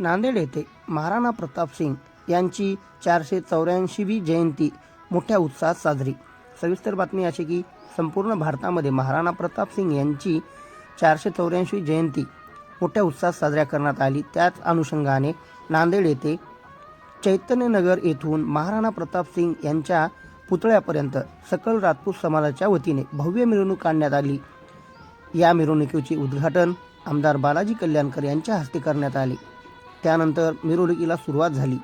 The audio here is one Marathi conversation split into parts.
नांदेड येथे महाराणा प्रताप सिंग यांची चारशे चौऱ्याऐंशीवी जयंती मोठ्या उत्साहात साजरी. सविस्तर बातमी अशी की संपूर्ण भारतामध्ये महाराणा प्रताप सिंग यांची चारशे चौऱ्याऐंशी जयंती मोठ्या उत्साहात साजऱ्या करण्यात आली. त्याच अनुषंगाने नांदेड येथे चैतन्यनगर येथून महाराणा प्रताप सिंग यांच्या पुतळ्यापर्यंत सकल राजपूत समाजाच्या वतीने भव्य मिरवणूक काढण्यात आली. या मिरवणुकीचे उद्घाटन आमदार बालाजी कल्याणकर यांच्या हस्ते करण्यात आले. त्यानंतर मिरवणुकीला सुरुवात झाली.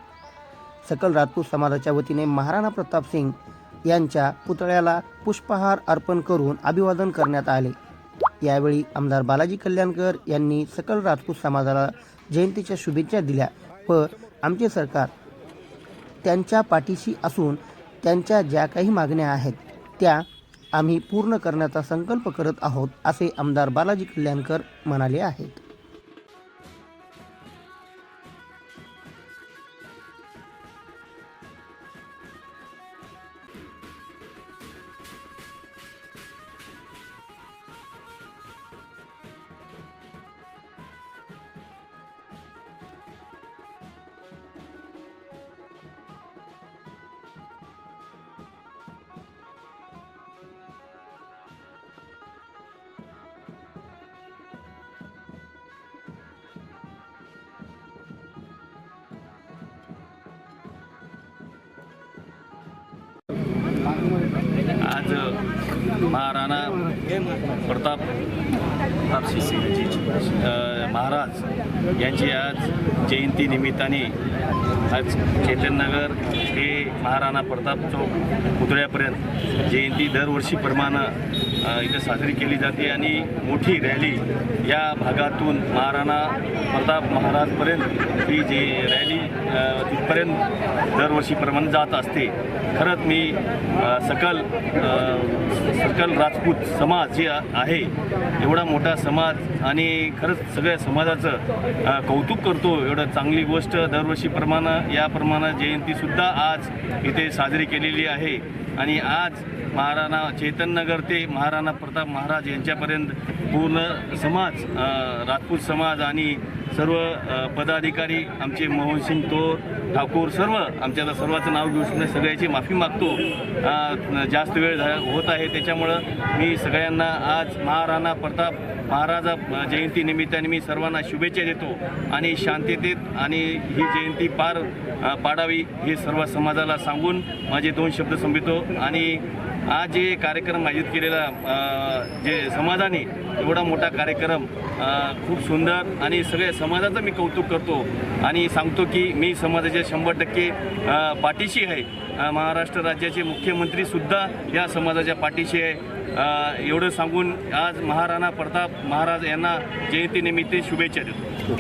सकल राजपूत समाजाच्या वतीने महाराणा प्रताप सिंग यांच्या पुतळ्याला पुष्पहार अर्पण करून अभिवादन करण्यात आले. यावेळी आमदार बालाजी कल्याणकर यांनी सकल राजपूत समाजाला जयंतीच्या शुभेच्छा दिल्या व आमचे सरकार त्यांच्या पाठीशी असून त्यांच्या ज्या काही मागण्या आहेत त्या आम्ही पूर्ण करण्याचा संकल्प करत आहोत असे आमदार बालाजी कल्याणकर म्हणाले आहेत. आज महाराणा प्रताप प्रतापसिंह अ, महाराज यांची आज जयंती निमित्ताने आज चैतन्यनगर हे महाराणा प्रताप चौक पुतळ्यापर्यंत जयंती दरवर्षीप्रमाणे इथं साजरी केली जाते आणि मोठी रॅली या भागातून महाराणा प्रताप महाराजपर्यंत ही जी रॅली तिथपर्यंत दरवर्षीप्रमाणे जात असते. खरंच मी सकल सकल राजपूत समाज जे आहे एवढा मोठा समाज आणि खरंच सगळ्या समाजाचं कौतुक करतो. एवढं चांगली गोष्ट दरवर्षीप्रमाणे याप्रमाणे जयंतीसुद्धा आज इथे साजरी केलेली आहे. आणि आज महाराणा चेतननगर ते महाराणा प्रताप महाराज यांच्यापर्यंत पूर्ण समाज राजपूत समाज आणि सर्व पदाधिकारी आमचे मोहनसिंग तोर ठाकूर सर्व आमच्या सर्वाचं नाव घेऊ शकतो सगळ्याची माफी मागतो. जास्त वेळ झा होत आहे त्याच्यामुळं मी सगळ्यांना आज महाराणा प्रताप महाराजा जयंती निमित्ताने मी सर्वांना शुभेच्छा देतो आणि शांततेत आणि ही जयंती पार पाडावी हे सर्व समाजाला सांगून माझे दोन शब्द संपितो आणि आज जे कार्यक्रम आयोजित केलेला जे समाजाने एवढा मोठा कार्यक्रम खूप सुंदर आणि सगळ्या समाजाचं मी कौतुक करतो आणि सांगतो की मी समाजाच्या शंभर टक्के पाठीशी आहे. महाराष्ट्र राज्याचे मुख्यमंत्रीसुद्धा या समाजाच्या पाठीशी आहे. एवढं सांगून आज महाराणा प्रताप महाराज यांना जयंतीनिमित्त शुभेच्छा देतो.